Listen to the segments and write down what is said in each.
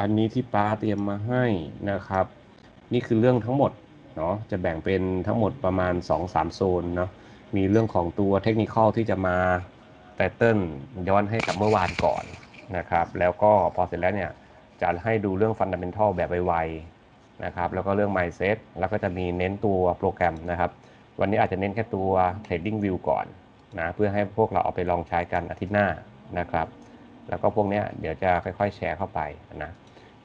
อันนี้ที่ป้าเตรียมมาให้นะครับ นี่คือเรื่องทั้งหมดเนาะจะแบ่งเป็นทั้งหมดประมาณ 2-3 โซนเนาะมีเรื่องของตัวเทคนิคที่จะมาไตเติ้ลย้อนให้กับเมื่อวานก่อนนะครับ แล้วก็พอเสร็จแล้วเนี่ยจะให้ดูเรื่องฟันดัมเ n นทัลแบบไวๆนะครับ แล้วก็เรื่อง mindset แล้วก็จะมีเน้นตัวโปรแกรมนะครับ วันนี้อาจจะเน้นแค่ตัว trading view ก่อนนะเพื่อให้พวกเราเอาไปลองใช้กันอาทิตย์หน้านะครับ แล้วก็พวกนี้เดี๋ยวจะค่อยๆแชร์เข้าไปนะ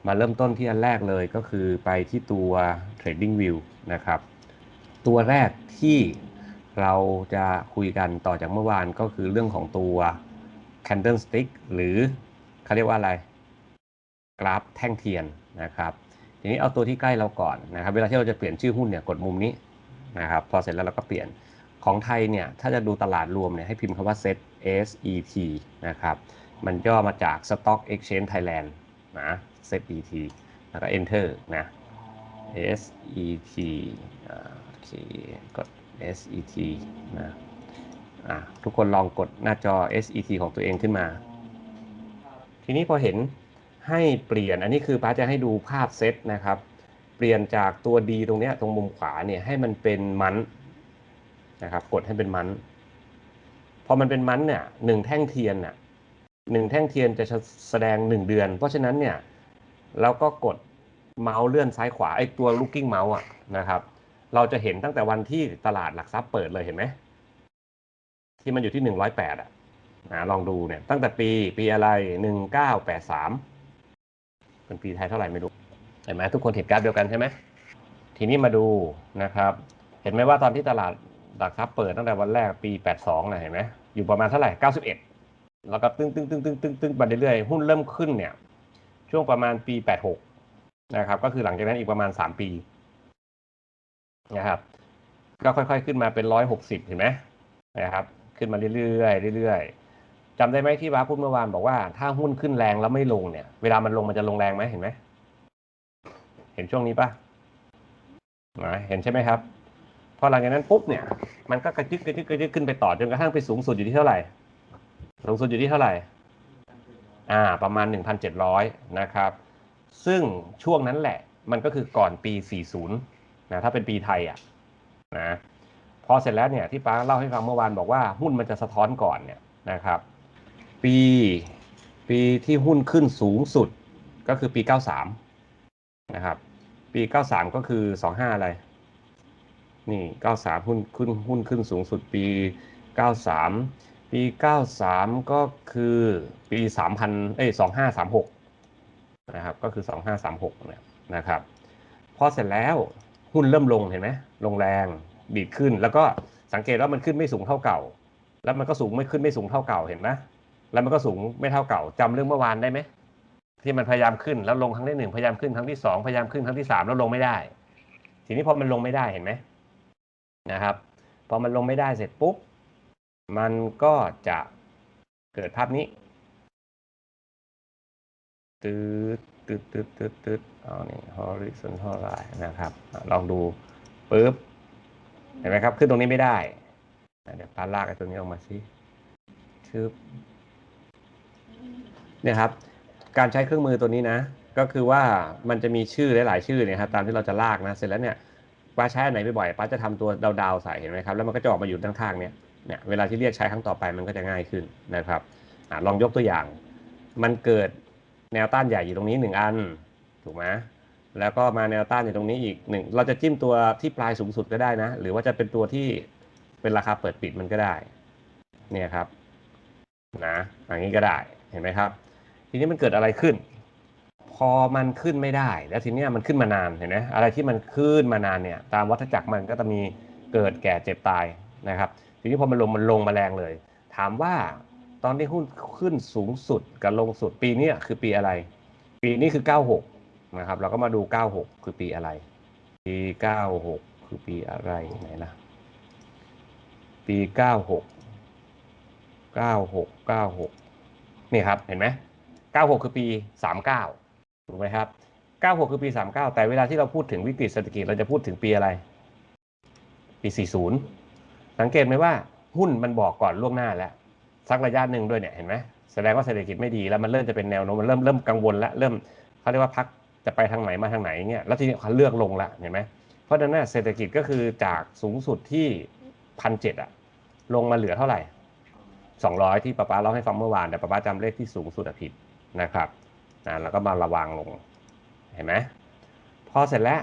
มาเริ่มต้นที่อันแรกเลยก็คือไปที่ตัว trading view นะครับ ตัวแรกที่เราจะคุยกันต่อจากเมื่อวานก็คือเรื่องของตัว candlestick หรือเขาเรียกว่าอะไร กราฟแท่งเทียนนะครับ ทีนี้เอาตัวที่ใกล้เราก่อนนะครับ เวลาที่เราจะเปลี่ยนชื่อหุ้นเนี่ยกดมุมนี้นะครับ พอเสร็จแล้วเราก็เปลี่ยนของไทยเนี่ยถ้าจะดูตลาดรวมเนี่ยให้พิมพ์คำว่า set SET นะครับ มันย่อมาจาก Stock Exchange Thailand นะ SET แล้วก็ Enter นะ SET อ่าโอเคกด SET นะอะทุกคนลองกดหน้าจอ SET ของตัวเองขึ้นมา ทีนี้พอเห็นให้เปลี่ยนอันนี้คือป้าจะให้ดูภาพเซตนะครับ เปลี่ยนจากตัว D ตรงเนี้ยตรงมุมขวาเนี่ยให้มันเป็นมันนะครับ กดให้เป็นมันพอมันเป็นมันเนี่ยหนึ่งแท่งเทียนน่ะหนึ่งแท่งเทียนจะแสดงหนึ่งเดือน เพราะฉะนั้นเนี่ย เราก็กดเมาส์เลื่อนซ้ายขวาไอ้ตัว looking mouse อะนะครับ เราจะเห็นตั้งแต่วันที่ตลาดหลักทรัพย์เปิดเลยเห็นไหมที่มันอยู่ที่หนึ่งร้อยแปดอะนะลองดูเนี่ยตั้งแต่ปีปีอะไรหนึ่งเก้าแปดสามเป็นปีไทยเท่าไหร่ไม่รู้เห็นไหมทุกคนเห็นกราฟเดียวกันใช่ไหมทีนี้มาดูนะครับ เห็นไหมว่าตอนที่ตลาดหลักทรัพย์เปิดตั้งแต่วันแรกปี82นะเห็นไหมอยู่ประมาณเท่าไหร่91แล้วก็ตึ้งตึ้งตึ้งตึ้งตึ้งตึ้งไปเรื่อยๆหุ้นเริ่มขึ้นเนี่ย ช่วงประมาณปี 86 นะครับ ก็คือหลังจากนั้นอีกประมาณ 3 ปีนะครับ ก็ค่อยๆขึ้นมาเป็น 160 เห็นไหมนะครับ ขึ้นมาเรื่อยๆเรื่อยๆจำได้ไหมที่ว้าพูดเมื่อวานบอกว่าถ้าหุ้นขึ้นแรงแล้วไม่ลงเนี่ย เวลามันลงมันจะลงแรงไหมเห็นไหมเห็นช่วงนี้ปะนะเห็นใช่ไหมครับพอหลังจากนั้นปุ๊บเนี่ยมันก็กระจึกกระจึกกระจึกขึ้นไปต่อจนกระทั่งไปสูงสุดอยู่ที่เท่าไหร่สูงสุดอยู่ที่เท่าไหร่ อ่าประมาณ 1,700 นะครับ ซึ่งช่วงนั้นแหละมันก็คือก่อนปี 40 นะถ้าเป็นปีไทยอะนะพอเสร็จแล้วเนี่ยที่ป้าเล่าให้ฟังเมื่อวานบอกว่าหุ้นมันจะสะท้อนก่อนเนี่ยนะครับ ปีปีที่หุ้นขึ้นสูงสุดก็คือปี 93 นะครับ ปี 93 ก็คือ 25 อะไร นี่ 93 หุ้นขึ้นหุ้นขึ้นสูงสุดปี 93 ปี 93 ก็คือปี 3,000เอ้ย2536 นะครับ ก็คือ 2536เนี่ยนะครับ พอเสร็จแล้วหุ้นเริ่มลงเห็นไหมลงแรงดีดขึ้น แล้วก็สังเกตว่ามันขึ้นไม่สูงเท่าเก่า แล้วมันก็สูงไม่ขึ้นไม่สูงเท่าเก่าเห็นไหมแล้วมันก็สูงไม่เท่าเก่าจำเรื่องเมื่อวานได้ไหมที่มันพยายามขึ้นแล้วลงครั้งที่หนึ่งพยายามขึ้นครั้งที่สองพยายามขึ้นครั้งที่สามแล้วลงไม่ได้ ทีนี้พอมันลงไม่ได้เห็นไหมนะครับ พอมันลงไม่ได้เสร็จปุ๊บ มันก็จะเกิดภาพนี้ตืดตืดตืดตืดตืดเอานี่ horizontal line นะครับ ลองดูปุ๊บ เห็นไหมครับ ขึ้นตรงนี้ไม่ได้ เดี๋ยวพาลากไอ้ตัวนี้ออกมาสิชึบเนี่ยครับ การใช้เครื่องมือตัวนี้นะ ก็คือว่ามันจะมีชื่อหลาย ๆ ชื่อเนี่ยครับตามที่เราจะลากนะ เสร็จแล้วเนี่ยป้าใช้อันไหนบ่อยๆป้าจะทำตัวดาวๆใส่เห็นไหมครับ แล้วมันก็จะออกมาอยู่ข้างเนี่ย เนี่ยเวลาที่เรียกใช้ครั้งต่อไปมันก็จะง่ายขึ้นนะครับอลองยกตัวอย่าง มันเกิดแนวต้านใหญ่อยู่ตรงนี้หนึ่งอัน ถูกไหมแล้วก็มาแนวต้านอยู่ตรงนี้อีกหนึ่งเราจะจิ้มตัวที่ปลายสูงสุดก็ได้นะ หรือว่าจะเป็นตัวที่เป็นราคาเปิดปิดมันก็ได้ เนี่ยครับ นะอย่างนี้ก็ได้เห็นไหมครับ ทีนี้มันเกิดอะไรขึ้น พอมันขึ้นไม่ได้ แล้วทีนี้มันขึ้นมานานเห็นไหมอะไรที่มันขึ้นมานานเนี่ย ตามวัฏจักรมันก็จะมีเกิดแก่เจ็บตายนะครับ ทีนี้พอมันลงมันลงมาแรงเลย ถามว่าตอนที่หุ้นขึ้นสูงสุดกับลงสุดปีนี้คือปีอะไร ปีนี้คือ 96 นะครับ เราก็มาดู 96 คือปีอะไร ปี 96 คือปีอะไรไหนล่ะ ปี 96 96 96 นี่ครับเห็นไหม 96 คือปี 39 ถูกไหมครับ 96 คือปี 39 แต่เวลาที่เราพูดถึงวิกฤตเศรษฐกิจเราจะพูดถึงปีอะไร ปี 40 สังเกตไหมว่าหุ้นมันบอกก่อนล่วงหน้าแล้วสักระยะหนึ่งด้วยเนี่ยเห็นไหมแสดงว่าเศรษฐกิจไม่ดีแล้วมันเริ่มจะเป็นแนวโน้มมันเริ่มเริ่มกังวลแล้วเริ่มเขาเรียกว่าพักจะไปทางไหนมาทางไหนเนี่ยแล้วทีนี้เขาเลือกลงละเห็นไหมเพราะฉะนั้นนะเศรษฐกิจก็คือจากสูงสุดที่พันเจ็ดอะลงมาเหลือเท่าไหร่สองร้อยที่ป้าป้าเล่าให้ฟังเมื่อวานแต่ป้าป้าจำเลขที่สูงสุดผิดนะครับนะแล้วก็มาระวังลงเห็นไหมพอเสร็จแล้ว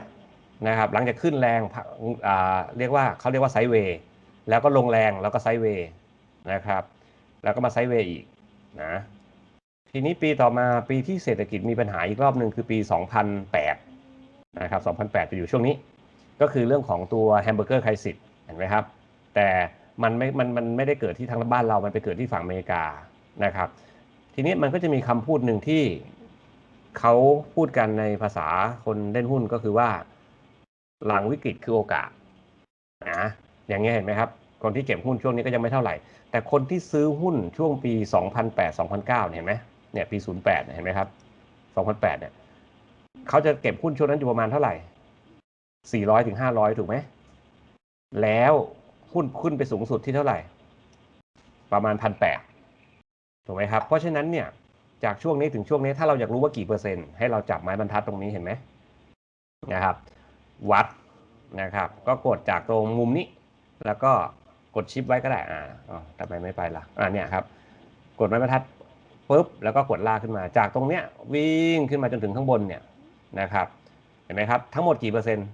นะครับหลังจากขึ้นแรงพักอ่าเรียกว่าเขาเรียกว่าไซด์เวย์ แล้วก็ลงแรงแล้วก็ไซด์เวย์นะครับ แล้วก็มาไซด์เวย์อีกนะทีนี้ปีต่อมาปีที่เศรษฐกิจมีปัญหาอีกรอบหนึ่งคือปี 2008 นะครับ 2008 จะอยู่ช่วงนี้ ก็คือเรื่องของตัวแฮมเบอร์เกอร์ไครซิสเห็นไหมครับ แต่มันไม่ มัน มันไม่ได้เกิดที่ทางบ้านเรา มันไปเกิดที่ฝั่งอเมริกานะครับ ทีนี้มันก็จะมีคำพูดหนึ่งที่เขาพูดกันในภาษาคนเล่นหุ้นก็คือว่า หลังวิกฤตคือโอกาสนะ อย่างเงี้ยเห็นไหมครับ คนที่เก็บหุ้นช่วงนี้ก็ยังไม่เท่าไหร่ แต่คนที่ซื้อหุ้นช่วงปี 2008 2009เนี่ยเห็นไหมเนี่ยปี 08 เห็นไหมครับ 2008 เนี่ยเขาจะเก็บหุ้นช่วงนั้นอยู่ประมาณเท่าไหร่ 400ถึง500 ถูกไหม แล้วหุ้นขึ้นไปสูงสุดที่เท่าไหร่ ประมาณ 1,800 ถูกไหมครับ เพราะฉะนั้นเนี่ยจากช่วงนี้ถึงช่วงนี้ถ้าเราอยากรู้ว่ากี่เปอร์เซ็นต์ให้เราจับไม้บรรทัดตรงนี้เห็นไหมนะครับ วัดนะครับ ก็กดจากตรงมุมนี้ แล้วก็กดชิปไว้ก็ได้อ่าอ๋อทำไมไม่ไปล่ะอ่าเนี่ยครับ กดไม้บรรทัดปุ๊บแล้วก็กดลากขึ้นมา จากตรงเนี้ยวิ่งขึ้นมาจนถึงข้างบนเนี่ยนะครับ เห็นไหมครับ ทั้งหมดกี่เปอร์เซ็นต์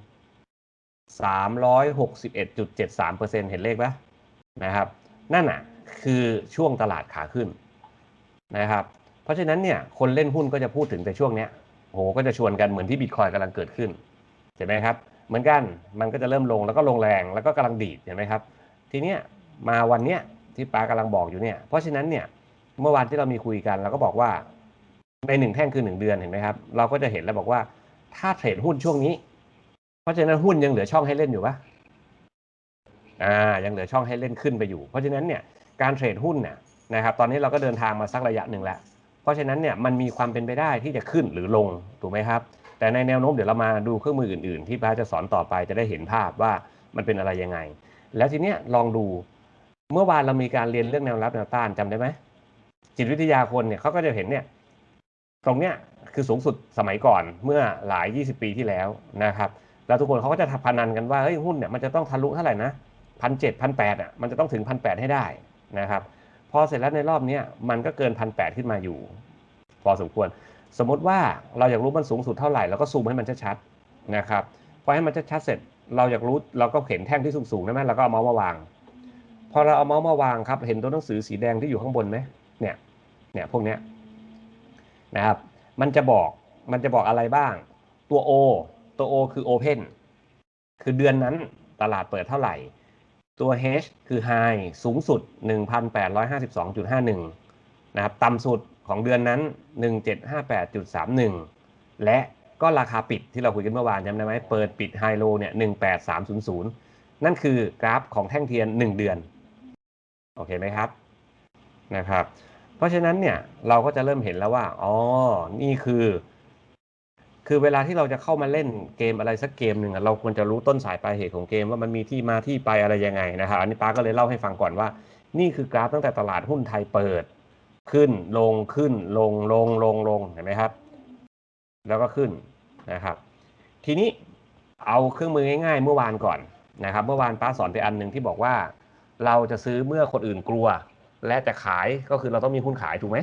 สามร้อยหกสิบเอ็ดจุดเจ็ดสามเปอร์เซ็นต์เห็นเลขไหมนะครับ นั่นน่ะคือช่วงตลาดขาขึ้นนะครับ เพราะฉะนั้นเนี่ยคนเล่นหุ้นก็จะพูดถึงแต่ช่วงเนี้ยโหก็จะชวนกันเหมือนที่บิตคอยกำลังเกิดขึ้นเห็นไหมครับ เหมือนกันมันก็จะเริ่มลงแล้วก็ลงแรงแล้วก็กำลังดีดเห็นไหมครับ ทีเนี้ยมาวันเนี้ยที่ป้ากำลังบอกอยู่เนี่ย เพราะฉะนั้นเนี่ยเมื่อวานที่เรามีคุยกันเราก็บอกว่าในหนึ่งแท่งคือหนึ่งเดือนเห็นไหมครับ เราก็จะเห็นแล้วบอกว่าถ้าเทรดหุ้นช่วงนี้ เพราะฉะนั้นหุ้นยังเหลือช่องให้เล่นอยู่ปะอ่ายังเหลือช่องให้เล่นขึ้นไปอยู่ เพราะฉะนั้นเนี่ยการเทรดหุ้นเนี่ยนะครับ ตอนนี้เราก็เดินทางมาสักระยะหนึ่งแล้ว เพราะฉะนั้นเนี่ยมันมีความเป็นไปได้ที่จะขึ้นหรือลงถูกไหมครับ แต่ในแนวโน้มเดี๋ยวเรามาดูเครื่องมืออื่น ๆ ที่พระจะสอนต่อไปจะได้เห็นภาพว่ามันเป็นอะไรยังไง แล้วทีเนี้ยลองดูเมื่อวานเรามีการเรียนเรื่องแนวรับแนวต้านจำได้ไหมจิตวิทยาคนเนี่ยเขาก็จะเห็นเนี่ยตรงเนี้ยคือสูงสุดสมัยก่อนเมื่อหลาย 20 ปีที่แล้วนะครับ แล้วทุกคนเขาก็จะพนันกันว่าเฮ้ยหุ้นเนี่ยมันจะต้องทะลุเท่าไหร่นะพันเจ็ดพันแปดอะมันจะต้องถึงพันแปดให้ได้นะครับ พอเสร็จแล้วในรอบเนี้ยมันก็เกินพันแปดขึ้นมาอยู่ พอสมควร สมมติว่าเราอยากรู้มันสูงสุดเท่าไหร่เราก็ซูมให้มันชัดๆนะครับพอให้มันชัดๆเสร็จเราอยากรู้เราก็เห็นแท่งที่สูงๆใช่ไหมเราก็เอาเมาส์มาวาง พอเราเอาเมาส์มาวางครับ เห็นตัวหนังสือสีแดงที่อยู่ข้างบนไหมเนี่ยเนี่ยพวกเนี้ยนะครับมันจะบอกมันจะบอกอะไรบ้าง ตัว O ตัว O คือ Open คือเดือนนั้นตลาดเปิดเท่าไหร่ ตัว H คือ High สูงสุด 1,852.51 นะครับ ต่ำสุด ของเดือนนั้น 1758.31 และก็ราคาปิดที่เราคุยกันเมื่อวานจำได้ไหมเปิดปิดไฮโลเนี่ย18300 นั่นคือกราฟของแท่งเทียน 1 เดือน โอเคไหมครับนะครับ เพราะฉะนั้นเนี่ยเราก็จะเริ่มเห็นแล้วว่า อ๋อ นี่คือ คือเวลาที่เราจะเข้ามาเล่นเกมอะไรสักเกมหนึ่งเราควรจะรู้ต้นสายปลายเหตุของเกมว่ามันมีที่มาที่ไปอะไรยังไงนะครับ อันนี้ป้าก็เลยเล่าให้ฟังก่อนว่า นี่คือกราฟตั้งแต่ตลาดหุ้นไทยเปิด ขึ้นลงขึ้นลงลงลงลงเห็นไหมครับ แล้วก็ขึ้นนะครับ ทีนี้เอาเครื่องมือง่ายๆ เมื่อวานก่อนนะครับ เมื่อวานป้าสอนไปอันหนึ่งที่บอกว่า เราจะซื้อเมื่อคนอื่นกลัว และจะขายก็คือเราต้องมีหุ้นขายถูกไหม